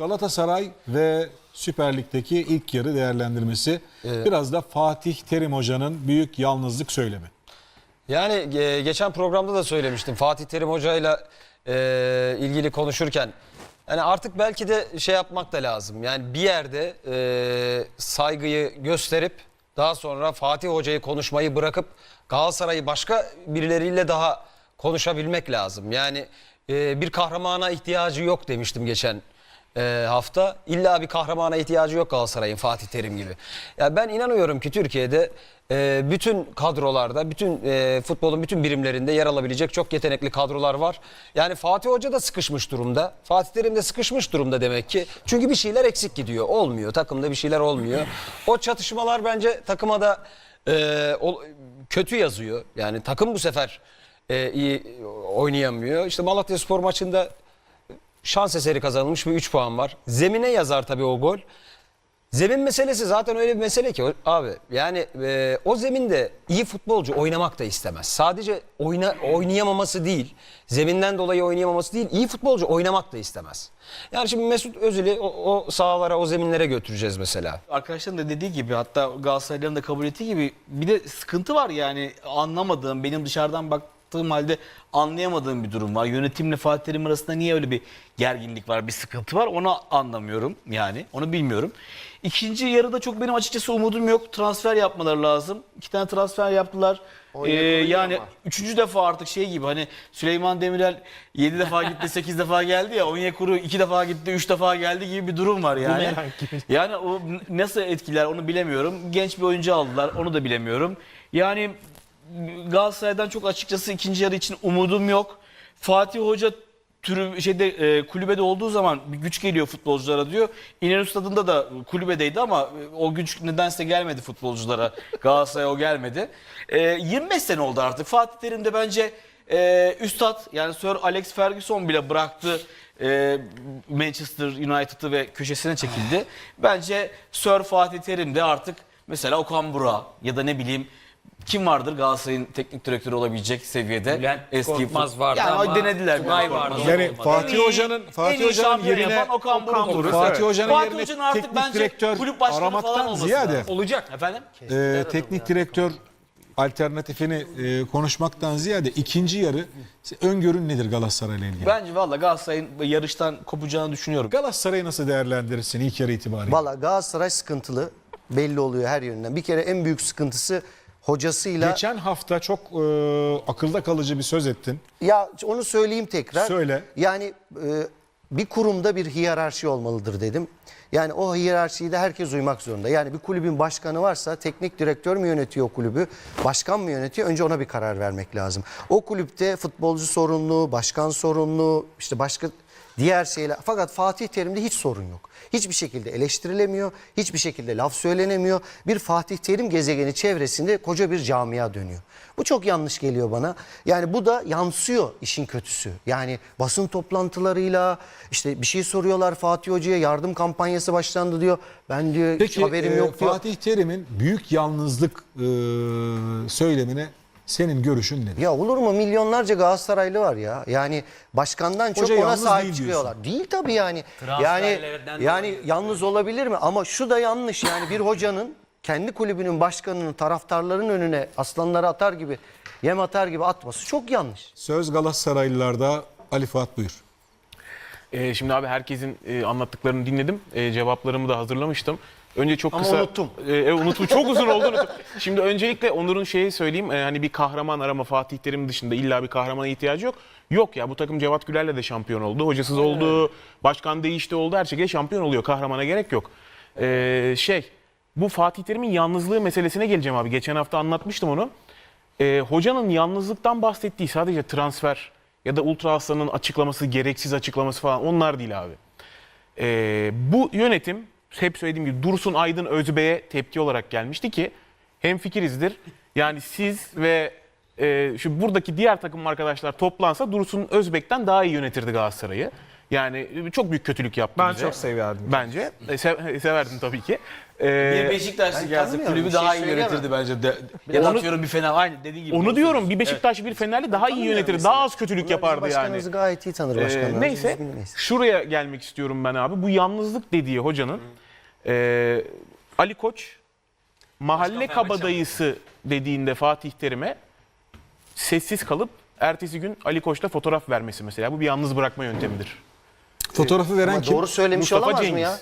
Galatasaray ve Süper Lig'deki ilk yarı değerlendirmesi. Biraz da Fatih Terim Hoca'nın büyük yalnızlık söylemi. Yani e, geçen programda da söylemiştim Fatih Terim Hoca'yla e, ilgili konuşurken. Yani artık belki de şey yapmak da lazım. Yani bir yerde e, saygıyı gösterip daha sonra Fatih Hoca'yı konuşmayı bırakıp Galatasaray'ı başka birileriyle daha konuşabilmek lazım. Yani e, bir kahramana ihtiyacı yok demiştim geçen e, hafta. İlla bir kahramana ihtiyacı yok Galatasaray'ın Fatih Terim gibi. Ya ben inanıyorum ki Türkiye'de e, bütün kadrolarda, bütün e, futbolun bütün birimlerinde yer alabilecek çok yetenekli kadrolar var. Yani Fatih Hoca da sıkışmış durumda. Fatih Terim de sıkışmış durumda demek ki. Çünkü bir şeyler eksik gidiyor. Olmuyor. Takımda bir şeyler olmuyor. O çatışmalar bence takıma da e, o- kötü yazıyor. Yani takım bu sefer e, iyi oynayamıyor. İşte Malatya Spor maçında şans eseri kazanılmış bir 3 puan var. Zemine yazar tabii o gol. Zemin meselesi zaten öyle bir mesele ki abi yani e, o zeminde iyi futbolcu oynamak da istemez. Sadece oyna, oynayamaması değil, zeminden dolayı oynayamaması değil, iyi futbolcu oynamak da istemez. Yani şimdi Mesut Özil'i o, o sahalara, o zeminlere götüreceğiz mesela. Arkadaşların da dediği gibi hatta Galatasaraylıların da kabul ettiği gibi bir de sıkıntı var yani anlamadığım benim dışarıdan baktığım halde anlayamadığım bir durum var. Yönetimle Fatih Terim arasında niye öyle bir gerginlik var, bir sıkıntı var onu anlamıyorum yani onu bilmiyorum. İkinci yarıda çok benim açıkçası umudum yok. Transfer yapmaları lazım. İki tane transfer yaptılar. Ee, yani üçüncü defa artık şey gibi hani Süleyman Demirel 7 defa gitti 8 defa geldi ya Onyekuru 2 defa gitti 3 defa geldi gibi bir durum var yani. Yani o nasıl etkiler onu bilemiyorum. Genç bir oyuncu aldılar onu da bilemiyorum. Yani Galatasaray'dan çok açıkçası ikinci yarı için umudum yok. Fatih Hoca türü şeyde e, kulübede olduğu zaman bir güç geliyor futbolculara diyor. İnönü Stadı'nda da kulübedeydi ama e, o güç nedense gelmedi futbolculara. Galatasaray'a o gelmedi. E, 25 sene oldu artık. Fatih Terim de bence e, üstad yani Sir Alex Ferguson bile bıraktı e, Manchester United'ı ve köşesine çekildi. Bence Sir Fatih Terim de artık mesela Okan Burak ya da ne bileyim kim vardır Galatasaray'ın teknik direktörü olabilecek seviyede? Bülent Korkmaz fut- vardı yani ama denediler. Tugay vardı. Korkmaz Yani. Fatih En iyi- Hoca'nın- Fatih Hoca'nın yerine yapan Okan Buruk olur. Fatih Hoca'nın yerine Hoca'nın artık teknik bence direktör kulüp başkanı falan olması ziyade lazım. Olacak. Efendim? e, teknik direktör alternatifini e, konuşmaktan ziyade ikinci yarı öngörün nedir Galatasaray'la ilgili? Bence valla Galatasaray'ın yarıştan kopacağını düşünüyorum. Galatasaray'ı nasıl değerlendirirsin ilk yarı itibariyle? Valla Galatasaray sıkıntılı. Belli oluyor her yönden. Bir kere en büyük sıkıntısı hocasıyla... Geçen hafta çok e, akılda kalıcı bir söz ettin. Ya onu söyleyeyim tekrar. Söyle. Yani e, bir kurumda bir hiyerarşi olmalıdır dedim. Yani o hiyerarşiyi de herkes uymak zorunda. Yani bir kulübün başkanı varsa teknik direktör mü yönetiyor o kulübü, başkan mı yönetiyor? Önce ona bir karar vermek lazım. O kulüpte futbolcu sorumlu, başkan sorumlu, işte başka diğer şeyler. Fakat Fatih Terim'de hiç sorun yok. Hiçbir şekilde eleştirilemiyor, hiçbir şekilde laf söylenemiyor. Bir Fatih Terim gezegeni çevresinde koca bir camia dönüyor. Bu çok yanlış geliyor bana. Yani bu da yansıyor işin kötüsü. Yani basın toplantılarıyla işte bir şey soruyorlar Fatih Hoca'ya yardım kampanyası başlandı diyor. Ben diyor hiç Peki haberim e, yok diyor. Fatih Terim'in büyük yalnızlık e, söylemine senin görüşün nedir? Ya olur mu milyonlarca Galatasaraylı var ya. Yani başkandan çok Hoca ona yalnız sahip değil çıkıyorlar. Değil tabii yani. Yani Transferlerden yani yalnız olabilir mi? Ama şu da yanlış yani bir hocanın kendi kulübünün başkanının taraftarların önüne aslanları atar gibi yem atar gibi atması çok yanlış. Söz Galatasaraylılarda Ali Fuat buyur. Ee, şimdi abi herkesin e, anlattıklarını dinledim. E, cevaplarımı da hazırlamıştım. Önce çok Ama kısa... unuttum. E, e, unuttum. Çok uzun oldu unuttum. Şimdi öncelikle Onur'un şeyi söyleyeyim. E, hani bir kahraman arama Fatih Terim dışında illa bir kahramana ihtiyacı yok. Yok ya bu takım Cevat Güler'le de şampiyon oldu. Hocasız oldu. Başkan değişti oldu. Her şekilde şampiyon oluyor. Kahramana gerek yok. E, şey bu Fatih Terim'in yalnızlığı meselesine geleceğim abi. Geçen hafta anlatmıştım onu. E, hocanın yalnızlıktan bahsettiği sadece transfer ya da Ultra Aslan'ın açıklaması, gereksiz açıklaması falan onlar değil abi. E, bu yönetim hep söylediğim gibi Dursun Aydın Özbey'e tepki olarak gelmişti ki hem fikirizdir. Yani siz ve e, şu buradaki diğer takım arkadaşlar toplansa Dursun Özbek'ten daha iyi yönetirdi Galatasaray'ı. Yani e, çok büyük kötülük yaptı Ben bize. çok severdim. Bence. E, sev- severdin tabii ki. Ee, Bir Beşiktaşlı gelse kulübü bir şey daha iyi söyleyemem. yönetirdi bence. De, ya da Onu- atıyorum bir fena aynı dediğin gibi. onu diyorum bir Beşiktaş bir Fenerli daha iyi yönetir. Daha az kötülük yapardı yani. Başkanımızı gayet iyi tanır Ee, başkanlar. neyse şuraya gelmek istiyorum ben abi. Bu yalnızlık dediği hocanın e, Ali Koç mahalle kabadayısı dediğinde Fatih Terim'e sessiz kalıp ertesi gün Ali Koç'ta fotoğraf vermesi mesela. Bu bir yalnız bırakma yöntemidir. Fotoğrafı veren Ama kim? doğru söylemiş Mustafa olamaz mı Cengiz. ya?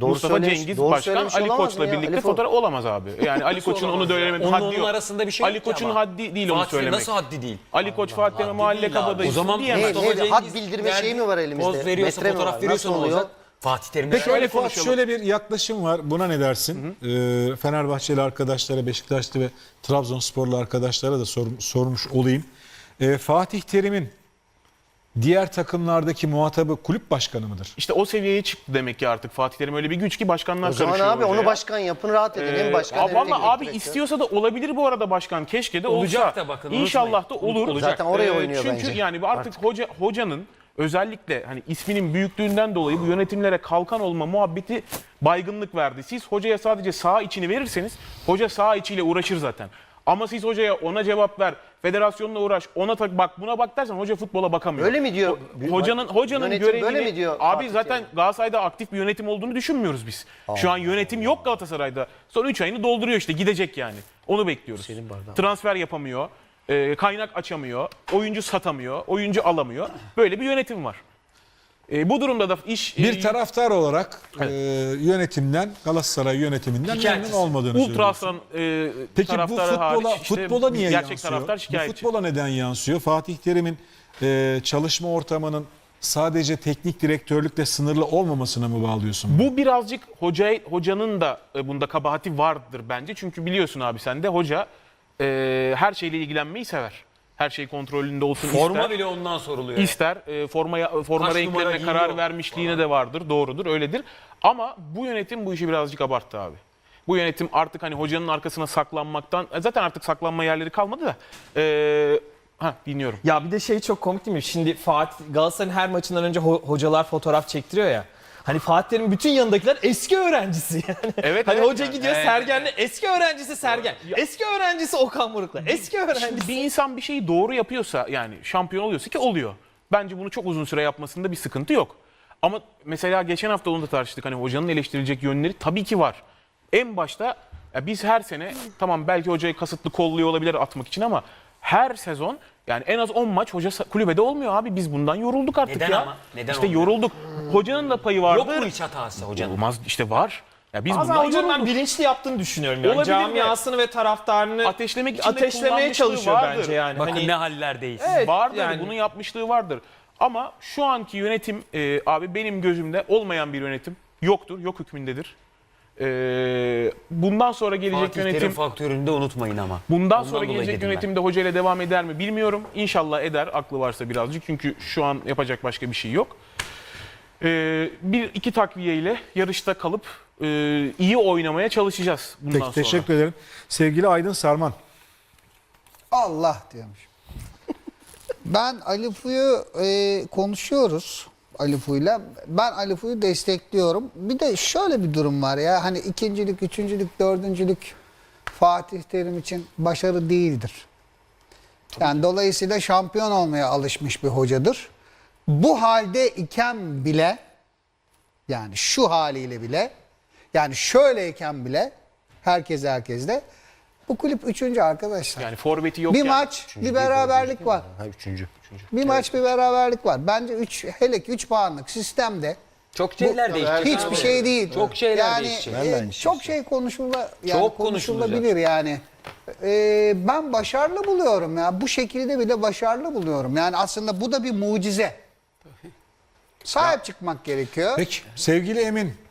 Doğru Mustafa söylemiş- Cengiz doğru Başkan söylemiş Ali olamaz Koç'la ya? birlikte Ali Fo- fotoğraf olamaz abi. Yani Ali Koç'un onu söylemedi. Onun Haddi onun yok. arasında bir şey Ali yok ki Koç'un ama. haddi değil onu Fatih'le söylemek. nasıl haddi değil? Ali Koç Fatih Terim'e mahalle kabadayısı O zaman diyemez. Ne, ne, had bildirme şeyi mi var elimizde? Poz veriyorsa, Metre mi fotoğraf veriyorsa Nasıl ne oluyor? olacak? Fatih Terim'le Peki Şöyle Ali Fuat konuşalım. şöyle bir yaklaşım var. Buna ne dersin? Ee, Fenerbahçeli arkadaşlara, Beşiktaşlı ve Trabzonsporlu arkadaşlara da sor- sormuş olayım. Ee, Fatih Terim'in diğer takımlardaki muhatabı kulüp başkanı mıdır? İşte o seviyeye çıktı demek ki artık Fatih Terim öyle bir güç ki başkanlar O zaman karışıyor abi onu hocaya. başkan yapın rahat edin. hem Ee, başkan abi hem valla abi istiyorsa da olabilir bu arada başkan. Keşke de Olacak olsa. da bakın, İnşallah da olur. Olacak. Zaten oraya Ee, oynuyor çünkü bence. yani artık hoca hocanın özellikle hani isminin büyüklüğünden dolayı bu yönetimlere kalkan olma muhabbeti baygınlık verdi. Siz hocaya sadece sağ içini verirseniz hoca sağ içiyle uğraşır zaten. Ama siz hocaya ona cevap ver, federasyonla uğraş, ona tak bak buna bak dersen hoca futbola bakamıyor. Öyle mi diyor? Ho- Hocanın hocanın Yönetim görevini böyle mi diyor Abi Fatih zaten Terim? Galatasaray'da aktif bir yönetim olduğunu düşünmüyoruz biz. Şu an yönetim yok Galatasaray'da. Son 3 ayını dolduruyor işte gidecek yani. Onu bekliyoruz. Transfer yapamıyor. E, kaynak açamıyor. Oyuncu satamıyor. Oyuncu alamıyor. Böyle bir yönetim var. E, bu durumda da iş Bir e, taraftar olarak e, yönetimden, Galatasaray yönetiminden memnun Şikayetçisi. olmadığını Ultra söylüyorsun. Aslan e, Peki bu taraftarı futbola, hariç işte futbola niye gerçek yansıyor? taraftar Bu şikayetçi. futbola neden yansıyor? Fatih Terim'in e, çalışma ortamının sadece teknik direktörlükle sınırlı olmamasına mı bağlıyorsun? Bu birazcık hoca hocanın da e, bunda kabahati vardır bence. Çünkü biliyorsun abi sen de hoca e, her şeyle ilgilenmeyi sever. Her şey kontrolünde olsun Forma ister. bile ondan soruluyor. İster e, formaya forma Kaç renklerine numara karar giyiyor vermişliğine de vardır. Doğrudur, öyledir. Ama bu yönetim bu işi birazcık abarttı abi. Bu yönetim artık hani hocanın arkasına saklanmaktan e, zaten artık saklanma yerleri kalmadı da. E, ha dinliyorum. Ya bir de şey çok komik değil mi? Şimdi Fatih Galatasaray'ın her maçından önce ho- hocalar fotoğraf çektiriyor ya. Hani Fatih Terim'in bütün yanındakiler eski öğrencisi yani. Evet, hani evet. hoca gidiyor Sergen'le eski öğrencisi Sergen. Eski öğrencisi Okan Buruk'la. Eski öğrencisi. Şimdi bir insan bir şeyi doğru yapıyorsa yani şampiyon oluyorsa ki oluyor. Bence bunu çok uzun süre yapmasında bir sıkıntı yok. Ama mesela geçen hafta onu da tartıştık. Hani hocanın eleştirilecek yönleri tabii ki var. En başta ya biz her sene tamam belki hocayı kasıtlı kolluyor olabilir atmak için ama her sezon yani en az 10 maç hoca kulübede olmuyor abi. Biz bundan yorulduk artık Neden ya. ama? Neden işte olmuyor? yorulduk. Hocanın da payı vardır. Yok mu hiç hatası hocanın? Olmaz işte var. Ya biz Bazen bundan hocanın ben yorulduk. bilinçli yaptığını düşünüyorum. Yani. Olabilir. Camiasını ve taraftarını Ateşlemek için de ateşlemeye kullanmışlığı çalışıyor vardır. bence yani. Bakın Hani- ne hallerdeyiz. Evet, vardır. yani- Bunun yapmışlığı vardır. Ama şu anki yönetim e, abi benim gözümde olmayan bir yönetim. Yoktur. Yok hükmündedir. E, bundan sonra gelecek Fatih Terim yönetim faktörünü de unutmayın ama. bundan Ondan sonra dolayı gelecek dedim yönetim de hocayla devam eder mi bilmiyorum. İnşallah eder aklı varsa birazcık. Çünkü şu an yapacak başka bir şey yok. E, bir iki takviye ile yarışta kalıp e, iyi oynamaya çalışacağız bundan Peki sonra. teşekkür ederim. Sevgili Aydın Sarman. Allah diyormuş. ben Ali Fu'yu e, konuşuyoruz. Ali Fu'yla. Ben Ali Fu'yu destekliyorum. Bir de şöyle bir durum var ya. Hani ikincilik, üçüncülük, dördüncülük Fatih Terim için başarı değildir. Yani dolayısıyla şampiyon olmaya alışmış bir hocadır. Bu halde iken bile yani şu haliyle bile yani şöyleyken bile herkes herkeste bu kulüp üçüncü arkadaşlar. Yani forveti yok. bir yani. maç, bir beraberlik var. Ha, üçüncü. üçüncü. Bir maç, bir beraberlik var. Bence 3 hele ki 3 puanlık sistemde Çok şeyler değişecek. hiçbir şey değil. Çok şeyler yani, değişecek. e, çok şey konuşula, yani Çok konuşulabilir yani. E, ben başarılı buluyorum ya. Bu şekilde bile başarılı buluyorum. Yani aslında bu da bir mucize. Sahip çıkmak gerekiyor. Peki sevgili Emin.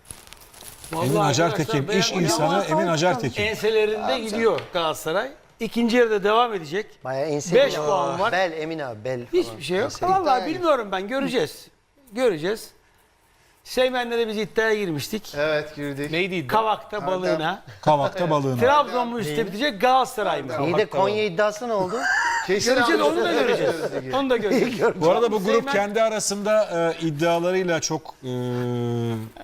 Emin Vallahi Acartekin, arkadaşlar iş insanı Emin Acartekin. Enselerinde gidiyor Galatasaray. İkinci yarıda devam edecek. Bayağı. Beş puan var. Bel Emin abi bel falan. Hiçbir şey yok. Vallahi bilmiyorum ben göreceğiz. Göreceğiz. Seymen'le de biz iddiaya girmiştik. Evet girdik. Neydi? iddia? Kavak'ta balığına. Kavakta balığına. Trabzon mu üstte bitecek Galatasaray mı? İyi de Konya iddiası ne oldu? Göreceğiz onu da göreceğiz. Onu da göreceğiz. Bu arada bu grup Seymen- kendi arasında e, iddialarıyla çok e,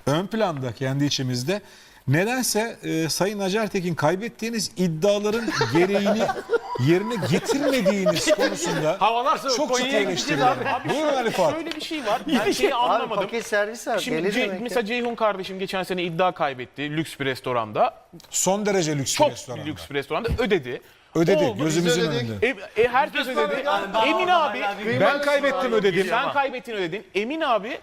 ön planda kendi içimizde. Nedense e, Sayın Acartekin kaybettiğiniz iddiaların gereğini yerine getirmediğiniz konusunda Havalar soğuk. çok Konya'ya ciddi gideceğiz eleştiriyorum. abi. Buyurun Ali Fuat. Şöyle bir şey var. Ben şeyi Abi anlamadım. paket servis var. Şimdi Gelir Ce- demek ki. mesela Ceyhun kardeşim geçen sene iddia kaybetti lüks bir restoranda. Son derece lüks bir Çok restoranda. lüks bir restoranda ödedi. Ödedi gözümüzün önünde. E, e, herkes ödedi. Emin abi Ben kaybettim ödedim. sen kaybettin ödedin. Emin abi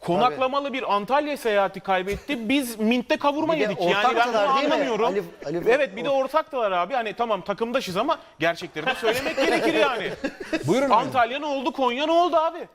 konaklamalı bir Antalya seyahati kaybetti. Biz Mint'te kavurma Bir de yedik. Yani ben bunu ortaktılar değil mi? anlamıyorum. Ali- Ali- evet bir de ortaktılar abi. Hani tamam takımdaşız ama gerçekleri de söylemek gerekir yani. Buyurun. Antalya ne oldu? Konya ne oldu abi?